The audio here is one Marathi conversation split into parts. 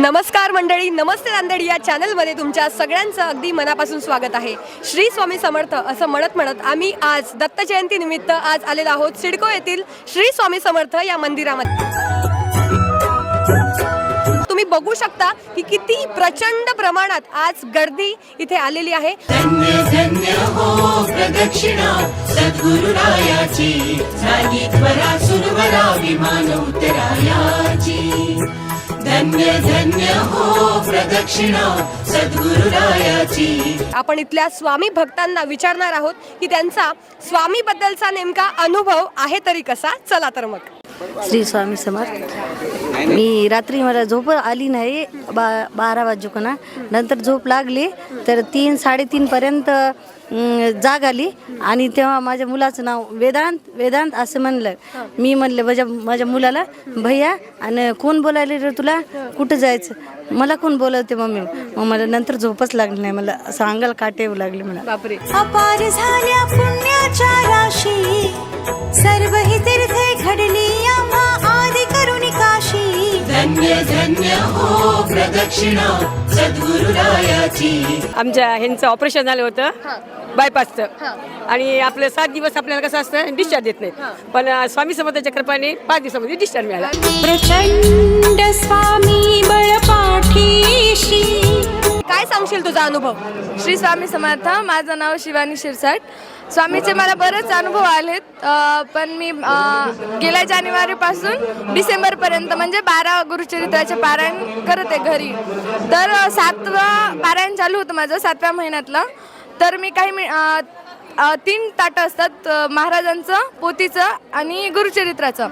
नमस्कार मंडळी नमस्ते नांदेड या चॅनलमध्ये तुमच्या सगळ्यांचं अगदी मनापासून स्वागत आहे. श्री स्वामी समर्थ असं म्हणत म्हणत आम्ही आज दत्त निमित्त आज आलेलो आहोत सिडको येथील श्री स्वामी समर्थ या मंदिरामध्ये. तुम्ही बघू शकता की किती प्रचंड प्रमाणात आज गर्दी इथे आलेली आहे. धन्य धन्य हो प्रदक्षिणा सद्गुरुरायाची धन्य धन्य हो प्रदक्षिणा सद्गुरुरायाची. आपण इथल्या स्वामी भक्तांना विचारणार आहोत की त्यांचा स्वामी बद्दलचा नेमका अनुभव आहे तरी कसा? चला तर मग. श्री स्वामी समर्थ. मी रात्री मला झोप आली नाही बा बारा वाजूकना नंतर झोप लागली तर तीन साडेतीनपर्यंत जाग आली. आणि तेव्हा माझ्या मुलाचं नाव वेदांत वेदांत असं म्हणलं. मी म्हणलं माझ्या माझ्या मुलाला भैया आणि कोण बोलायला रे तुला? कुठं जायचं? मला कोण बोलवते मम्मी? मग मला नंतर झोपच लागली नाही. मला असं अंगाला काटे येऊ लागले मला. बापरे. अपार झाल्या पुण्याच्या राशी. सर्व ही तीर्थे घडली. धन्य धन्य हो प्रदक्षिणा सद्गुरुरायाची. आमच्या ह्यांचं ऑपरेशन झालं होतं. बायपासचं. आणि आपलं सात दिवस आपल्याला कसं असतं डिस्चार्ज देत नाहीत. पण स्वामी समर्थाच्या कृपाने पाच दिवसामध्ये डिस्चार्ज मिळाला. प्रचंड स्वामी बळपाठीशी. काय सांगशील तुझा अनुभव? श्री स्वामी समर्थ माझं नाव शिवानी शिरसाट. स्वामीचे मला बरेच अनुभव आलेत पण मी गेल्या जानेवारीपासून डिसेंबरपर्यंत म्हणजे बारा गुरुचरित्राचे पारायण करत आहे घरी. तर सातवा पारायण चालू होतं माझं सातव्या महिन्यातलं. तर मी काही मी तीन ताटं असतात महाराजांचं पोतीचं आणि गुरुचरित्राचं.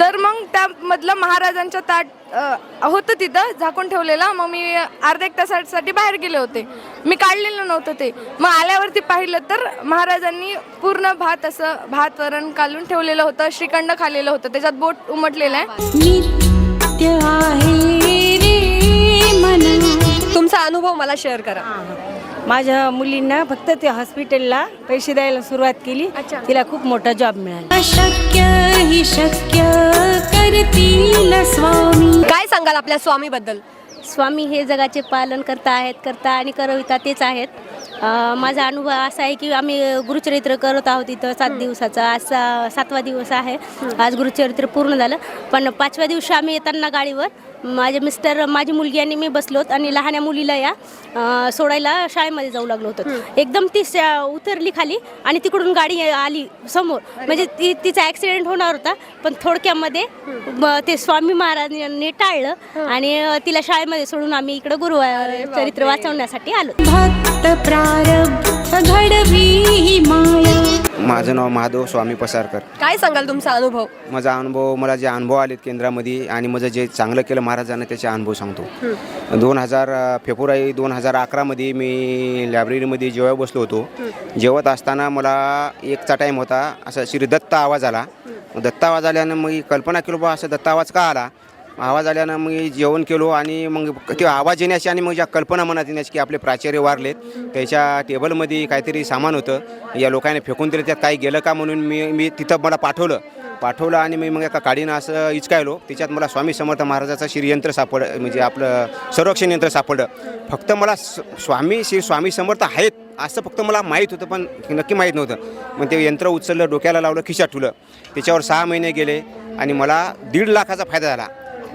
तर मग त्यामधलं महाराजांचं ताट अ, होतं तिथं झाकून ठेवलेलं. मग मी अर्ध्या एक तासासाठी बाहेर गेले होते. मी काढलेलं नव्हतं ते. मग आल्यावरती पाहिलं तर महाराजांनी पूर्ण भात असं भात वरण कालून ठेवलेलं होतं श्रीखंड खाल्लेलं होतं. त्याच्यात बोट उमटलेलं आहे. नित्य आहे रे मन. तुमचा अनुभव मला शेअर करा. माझ्या मुलींना फक्त ते हॉस्पिटलला पैसे द्यायला सुरुवात केली. तिला खूप मोठा जॉब मिळाला. अशक्य हि शक्य करतील स्वामी. काय सांगाल आपल्या स्वामी बद्दल स्वामी हे जगाचे पालन करता आहेत करता आणि करविता तेच आहेत. अ, माझा अनुभव असा आहे की आम्ही गुरुचरित्र करत आहोत इथं सात दिवसाचा. आज सा- सातवा दिवस आहे. आज गुरुचरित्र पूर्ण झालं. पण पाचव्या दिवशी आम्ही येताना गाडीवर माझे मिस्टर माझी मुलगी आणि मी बसलोत आणि लहान्या मुलीला या अ, सोडायला शाळेमध्ये जाऊ लागलो होतो. एकदम ती श- उतरली खाली आणि तिकडून गाडी आली समोर. म्हणजे ती तिचा ॲक्सिडेंट होणार होता पण थोडक्यामध्ये ब- ते स्वामी महाराजांनी टाळलं आणि अ, तिला शाळेमध्ये सोडून आम्ही इकडं गुरु चरित्र वाचवण्यासाठी आलो. भक्त प्रारब्ध घडवी ही माया माझं नाव महादेव स्वामी पसारकर. काय सांगाल तुमचा अनुभव? माझा अनुभव मला जे अनुभव आलेत केंद्रामध्ये आणि माझं जे चांगलं केलं महाराजांना त्याचे अनुभव सांगतो. दोन हजार फेब्रुवारी दोन हजार अकरामध्ये मी लायब्ररीमध्ये जेव्हा बसलो होतो जेवत असताना मला एकचा टाईम होता असा श्री दत्त आवाज आला. दत्त आवाज आल्यानं मग कल्पना केलो बा असं दत्त आवाज का आला? आवाज आल्यानं मग जेवण केलो आणि मग ते आवाज येण्याची आणि मग ज्या कल्पना मनात येण्याची की आपले प्राचार्य वारलेत त्याच्या टेबलमध्ये काहीतरी सामान होतं. या लोकांनी फेकून दिलं त्यात काही गेलं का म्हणून मी मी तिथं मला पाठवलं. पाठवलं आणि मी मग एका काडीनं असं इचकायलो त्याच्यात मला स्वामी समर्थ महाराजाचं श्रीयंत्र सापड म्हणजे आपलं संरक्षण यंत्र सापडलं. फक्त मला स- स्वामी श्री स्वामी समर्थ आहेत असं फक्त मला माहीत होतं पण नक्की माहीत नव्हतं. मग ते यंत्र उचललं डोक्याला लावलं खिशात ठुलं त्याच्यावर सहा महिने गेले आणि मला दीड लाखाचा फायदा झाला.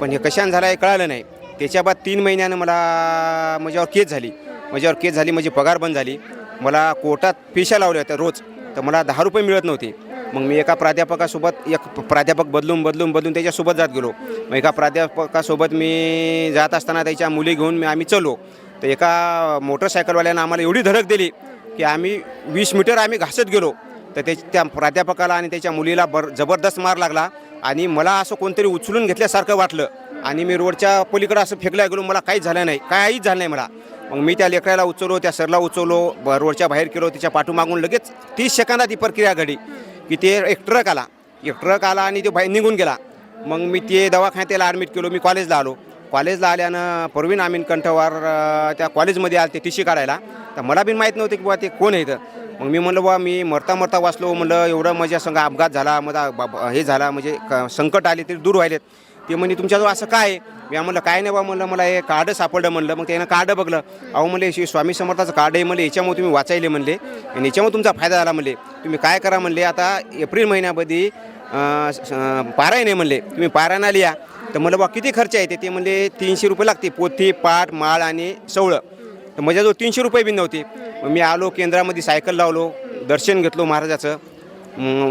पण हे कशाने झालं हे कळालं नाही. त्याच्या बाद तीन महिन्यानं मला माझ्यावर केस झाली. माझ्यावर केस झाली माझी पगार बंद झाली. मला कोर्टात पेशा लावल्या होत्या रोज. तर मला दहा रुपये मिळत नव्हते. मग मी एका प्राध्यापकासोबत एक प्राध्यापक बदलून बदलून बदलून त्याच्यासोबत जात गेलो. मग एका प्राध्यापकासोबत मी जात असताना त्याच्या मुली घेऊन मी आम्ही चलो. तर एका मोटरसायकलवाल्यानं आम्हाला एवढी धडक दिली की आम्ही वीस मीटर आम्ही घासत गेलो. तर ते त्या प्राध्यापकाला आणि त्याच्या मुलीला बर जबरदस्त मार लागला. आणि मला असं कोणतरी उचलून घेतल्यासारखं वाटलं. आणि मी रोडच्या पलीकडं असं फेकल्या गेलो. मला काहीच झालं नाही. काहीच झालं नाही मला. मग मी त्या लेकराला उचललो त्या सरला उचललो ब- रोडच्या बाहेर केलो तिच्या पाठीमागून लगेच तीस सेकंदात ही प्रक्रिया घडी की ते एक ट्रक आला. एक ट्रक आला आणि तो बाहेर निघून गेला. मग मी ते दवाखान्यात त्याला ॲडमिट केलो. मी कॉलेजला आलो. कॉलेजला आल्यानं परवीन आमीन कंठवार त्या कॉलेजमध्ये आले ते टी सी काढायला. तर मला बी माहीत नव्हतं की बुवा ते कोण आहे मग मी म्हणलं बुवा मी मरता मरता वाचलो. म्हणलं एवढं माझ्या संघ अपघात झाला माझा हे झाला म्हणजे क- संकट आले ते दूर व्हायलेत. ते म्हणे तुमच्याजवळ असं काय आहे? मी म्हणलं काय नाही बा म्हणलं मला हे कार्ड सापडलं. म्हणलं मग त्यानं कार्ड बघलं. अहो म्हणले श्री स्वामी समर्थाचं कार्ड आहे. म्हणले याच्यामुळे तुम्ही वाचायले. म्हणले आणि याच्यामुळे तुमचा फायदा झाला. म्हणले तुम्ही काय करा? म्हणले आता एप्रिल महिन्यामध्ये अं, नाही पारायण आहे. म्हणले तुम्ही पारायणाला या. तर मला बा किती खर्च येते? ते म्हणजे तीनशे रुपये लागते. पोथी पाट माळ आणि सवळं. तर म्हणजे माझ्याजवळ तीनशे रुपये बी नव्हते. मग मी आलो केंद्रामध्ये सायकल लावलो दर्शन घेतलो महाराजाचं.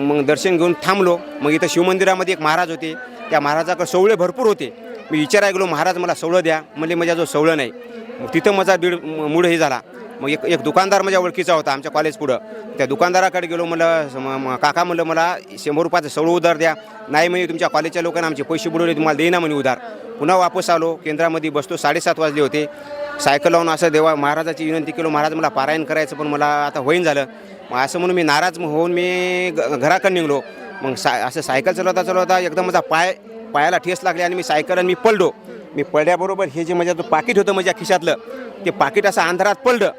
मग दर्शन घेऊन थांबलो. मग इथं शिवमंदिरामध्ये एक महाराज होते. त्या महाराजाकडे सवळे भरपूर होते. मी विचारायला गेलो महाराज मला सवळं द्या. म्हणजे माझ्याजवळ सवळं नाही. मग तिथं माझा दीड मूड हे झाला. मग एक एक दुकानदार माझ्या ओळखीचा होता आमच्या कॉलेज पुढं. त्या दुकानदाराकडे गेलो म्हणलं काका म्हणलं मला शंभर रुपयाचं सवळ उधार द्या. नाही म्हणजे तुमच्या कॉलेजच्या लोकांना आमचे पैसे बुडवले तुम्हाला देईना म्हणे उधार. पुन्हा वापस आलो केंद्रामध्ये बसतो साडेसात वाजले होते. सायकल लावून असं देवा महाराजाची विनंती केलो महाराज मला पारायण करायचं पण मला आता होईन झालं. मग असं म्हणून मी नाराज होऊन मी ग घराकडे निघलो. मग सा असं सायकल चालवता चालवता एकदम माझा पाय पायाला ठेस लागली आणि मी सायकल आणि मी पडलो मी पडल्याबरोबर हे जे माझ्या पाकिट होतं माझ्या खिशातलं ते पाकिट असं अंधारात पडलं.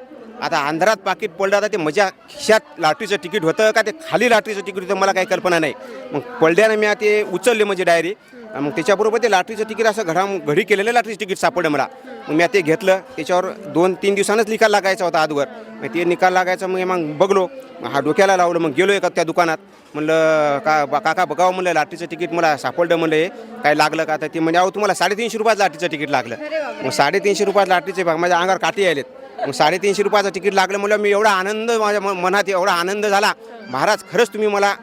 आता अंधारात पाकिट पडलं आता ते माझ्या खिशात लाटरीचं तिकीट होतं का ते खाली लाटरीचं तिकीट होतं मला काही कल्पना नाही. मग पडल्यानं मी ते उचलले म्हणजे डायरी. मग त्याच्याबरोबर ते लाटरीचं तिकीट असं घडा घडी केलेलं लाटरीचं तिकीट सापडलं मला. मग मी ते घेतलं त्याच्यावर दोन तीन दिवसांनाच निकाल लागायचा होता अगोदर मग ते निकाल लागायचा मग मग बघलो. हा डोक्याला लावलं मग गेलो एका त्या दुकानात. म्हणलं का काका बघावं म्हणलं लाटरीचं तिकीट मला सापडलं म्हणलं हे. काय लागलं का? तर ते म्हणजे अहो तुम्हाला साडेतीनशे रुपयाचं लाटरीचं तिकीट लागलं. मग साडेतीनशे रुपयात लाटरीचे भाग माझ्या अंगावर काठी आलेत मग साडेतीनशे रुपयाचं तिकीट लागलं म्हणलं मी एवढा आनंद माझ्या म- मनात एवढा आनंद झाला. महाराज खरंच तुम्ही मला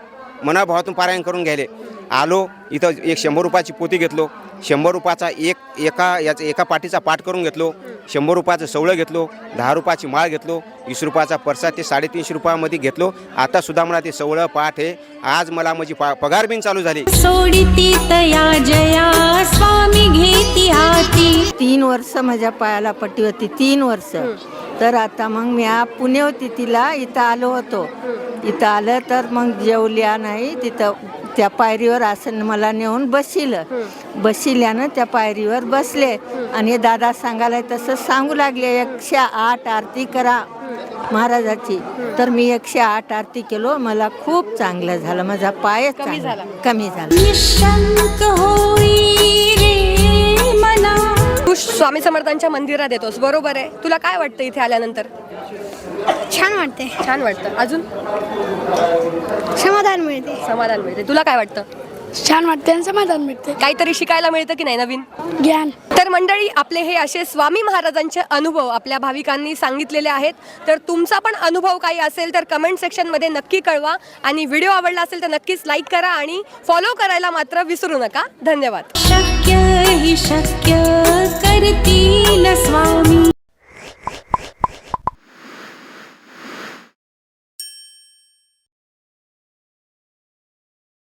मनाभावातून पारायण करून घ्यायले. आलो इथं एक शंभर रुपयाची पोती घेतलो. शंभर रुपयाचा एक एका याचा एका पाठीचा पाठ करून घेतलो. शंभर रुपयाचं सवळं घेतलो दहा रुपयाची माळ घेतलो वीस रुपयाचा परसा ते साडेतीनशे रुपयामध्ये घेतलो. आता सुद्धा मला ते सवळं पाठ आहे आज मला माझी पा पगार बिन चालू झाली. सोडिती तया जया स्वामी घेती हाती. तीन वर्ष माझ्या पायाला पट्टी होती तीन वर्ष. तर आता मग मी आ- पुणे होती तिला इथं आलो होतो. इथं आलं तर मग जेवल्या नाही तिथं त्या पायरीवर आसन मला नेऊन बसिलं बसिल्यानं त्या पायरीवर बसले. आणि दादा सांगायला तसं सांगू लागले एकशे आठ आरती करा महाराजाची. तर मी एकशे आठ आरती केलो. मला खूप चांगलं झालं. माझा पायच कमी झाला. तू स्वामी समर्थांच्या मंदिरात येतोस. बरोबर आहे. तुला काय वाटतं इथे आल्यानंतर? छान वाटते छान वाटतं. अजून? समाधान मिळते. समाधान मिळते. तुला काय वाटतं? छान वाटते आणि समाधान मिळते काहीतरी शिकायला मिळतं की नाही नवीन? ज्ञान. तर मंडळी आपले हे असे स्वामी महाराजांचे अनुभव आपल्या भाविकांनी सांगितलेले आहेत. तर तुमचा पण अनुभव काही असेल तर कमेंट सेक्शनमध्ये नक्की कळवा. आणि व्हिडिओ आवडला असेल तर नक्कीच लाईक करा आणि फॉलो करायला मात्र विसरू नका. धन्यवाद. शक्य हि शक्य करतील स्वामी?